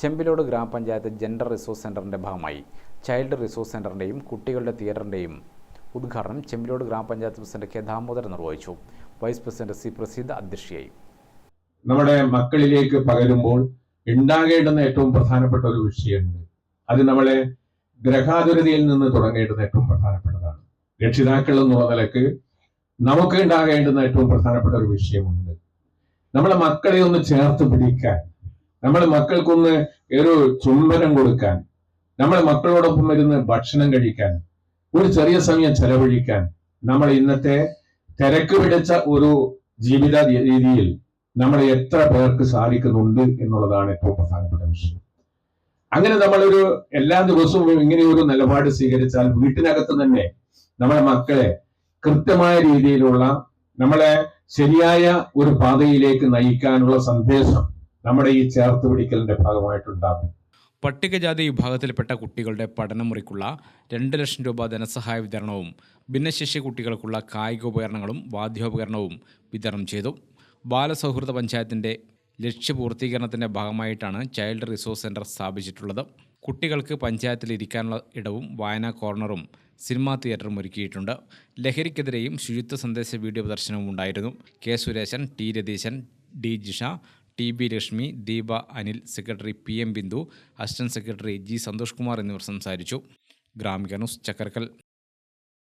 ചെമ്പിലോട് ഗ്രാമപഞ്ചായത്ത് gender resource സെന്ററിന്റെ ഭാഗമായി ചൈൽഡ് റിസോഴ്സ് സെന്ററിന്റെയും കുട്ടികളുടെ തിയേറ്ററിന്റെയും ഉദ്ഘാടനം ചെമ്പിലോട് ഗ്രാമപഞ്ചായത്ത് പ്രസിഡന്റ് കെ ദാമോദരൻ നിർവഹിച്ചു. വൈസ് പ്രസിഡന്റ് സി പ്രസീദ് അധ്യക്ഷയായി. നമ്മുടെ മക്കളിലേക്ക് പകരുമ്പോൾ ഉണ്ടാകേണ്ടുന്ന ഏറ്റവും പ്രധാനപ്പെട്ട ഒരു വിഷയമുണ്ട്. അത് നമ്മളെ ഗ്രഹാതുരതയിൽ നിന്ന് തുടങ്ങേണ്ടുന്ന ഏറ്റവും പ്രധാനപ്പെട്ടതാണ്. രക്ഷിതാക്കൾ എന്നുള്ള നിലയ്ക്ക് നമുക്ക് ഉണ്ടാകേണ്ടുന്ന ഏറ്റവും പ്രധാനപ്പെട്ട ഒരു വിഷയമുണ്ട്. നമ്മളെ മക്കളെ ഒന്ന് ചേർത്ത് പിടിക്കാൻ നമ്മളെ മക്കൾക്കൊന്ന് ഒരു ചുംബനം കൊടുക്കാൻ നമ്മുടെ മക്കളോടൊപ്പം ഇരുന്ന് ഭക്ഷണം കഴിക്കാൻ ഒരു ചെറിയ സമയം ചെലവഴിക്കാൻ നമ്മൾ ഇന്നത്തെ തിരക്ക് പിടിച്ച ഒരു ജീവിത രീതിയിൽ നമ്മൾ എത്ര പേർക്ക് സാധിക്കുന്നുണ്ട് എന്നുള്ളതാണ് ഏറ്റവും പ്രധാനപ്പെട്ട വിഷയം. അങ്ങനെ നമ്മളൊരു എല്ലാ ദിവസവും ഇങ്ങനെ ഒരു നിലപാട് സ്വീകരിച്ചാൽ വീട്ടിനകത്ത് തന്നെ നമ്മളെ മക്കളെ കൃത്യമായ രീതിയിലുള്ള നമ്മളെ ശരിയായ ഒരു പാതയിലേക്ക് നയിക്കാനുള്ള സന്ദേശം നമ്മുടെ ഈ ചേർത്ത് പിടിക്കലിന്റെ ഭാഗമായിട്ടുണ്ടാകും. പട്ടികജാതി വിഭാഗത്തിൽപ്പെട്ട കുട്ടികളുടെ പഠനമുറിക്കുള്ള രണ്ട് ലക്ഷം രൂപ ധനസഹായ വിതരണവും ഭിന്നശേഷി കുട്ടികൾക്കുള്ള കായികോപകരണങ്ങളും വാദ്യോപകരണവും വിതരണം ചെയ്തു. ബാലസൗഹൃദ പഞ്ചായത്തിന്റെ ലക്ഷ്യപൂർത്തീകരണത്തിന്റെ ഭാഗമായിട്ടാണ് ചൈൽഡ് റിസോഴ്സ് സെന്റർ സ്ഥാപിച്ചിട്ടുള്ളത്. കുട്ടികൾക്ക് പഞ്ചായത്തിൽ ഇരിക്കാനുള്ള ഇടവും വായനാ കോർണറും സിനിമാ തിയേറ്ററും ഒരുക്കിയിട്ടുണ്ട്. ലഹരിക്കെതിരെയും ശുചിത്വ സന്ദേശ വീഡിയോ പ്രദർശനവും ഉണ്ടായിരുന്നു. K Suresan T Ratheeshan D Jisha T B Lakshmi Deepa Anil secretary P M Bindu assistant secretary G Santhosh Kumar എന്നിവർ സംസാരിച്ചു. ഗ്രാമിക ന്യൂസ് ചക്കരക്കൽ.